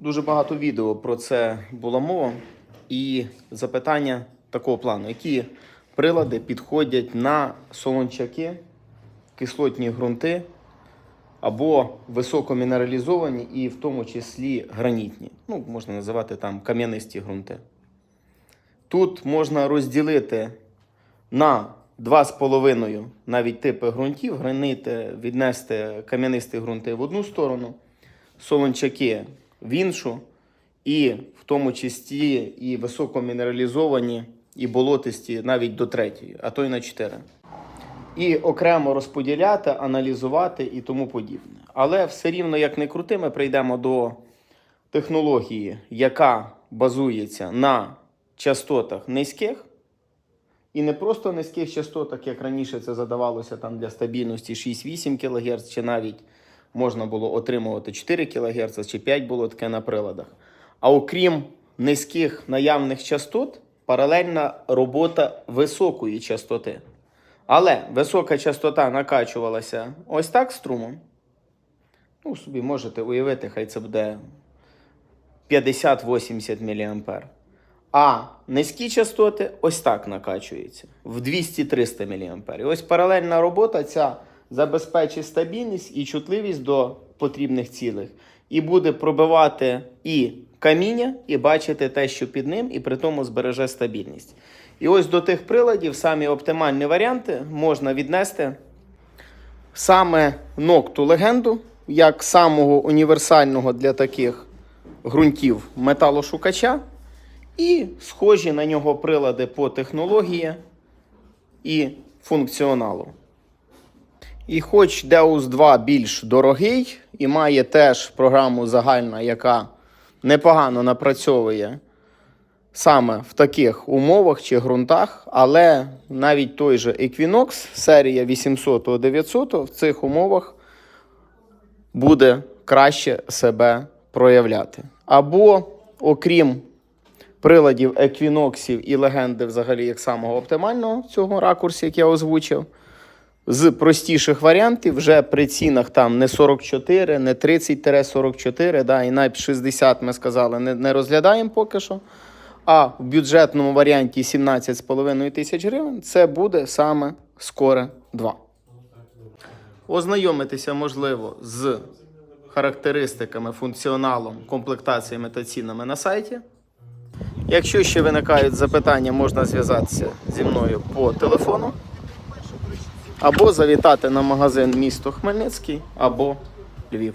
Дуже багато відео про це була мова. І запитання такого плану: які прилади підходять на солончаки, кислотні ґрунти або високомінералізовані, і в тому числі гранітні. Ну, можна називати там кам'янисті ґрунти. Тут можна розділити на 2,5 навіть типи ґрунтів, гранити, віднести кам'янисті ґрунти в одну сторону, солончаки в іншу, і в тому числі і високомінералізовані, і болотисті навіть до третьої, а то й на 4. І окремо розподіляти, аналізувати і тому подібне. Але все рівно, як не крути, ми прийдемо до технології, яка базується на частотах низьких, і не просто низьких частотах, як раніше це задавалося там для стабільності 6-8 кГц, чи навіть можна було отримувати 4 кГц, чи 5 було таке на приладах. А окрім низьких наявних частот, паралельна робота високої частоти. Але висока частота накачувалася ось так струмом. Ну, собі можете уявити, хай це буде 50-80 мА. А низькі частоти ось так накачуються в 200-300 мА. І ось паралельна робота ця забезпечить стабільність і чутливість до потрібних цілих. І буде пробивати і каміння, і бачити те, що під ним, і при тому збереже стабільність. І ось до тих приладів самі оптимальні варіанти можна віднести саме нокту легенду, як самого універсального для таких ґрунтів металошукача, і схожі на нього прилади по технології і функціоналу. І хоч Deus 2 більш дорогий і має теж програму загальна, яка непогано напрацьовує саме в таких умовах чи ґрунтах, але навіть той же Equinox серія 800-900 в цих умовах буде краще себе проявляти. Або, окрім приладів еквіноксів і легенди, взагалі, як самого оптимального цього ракурсі, як я озвучив, з простіших варіантів вже при цінах там не 44, не 30-44, да, і навіть 60 ми сказали, не, не розглядаємо поки що. А в бюджетному варіанті 17,5 тисяч гривень це буде саме скоре 2. Ознайомитися можливо з характеристиками, функціоналом, комплектаціями та цінами на сайті. Якщо ще виникають запитання, можна зв'язатися зі мною по телефону або завітати на магазин місто Хмельницький або Львів.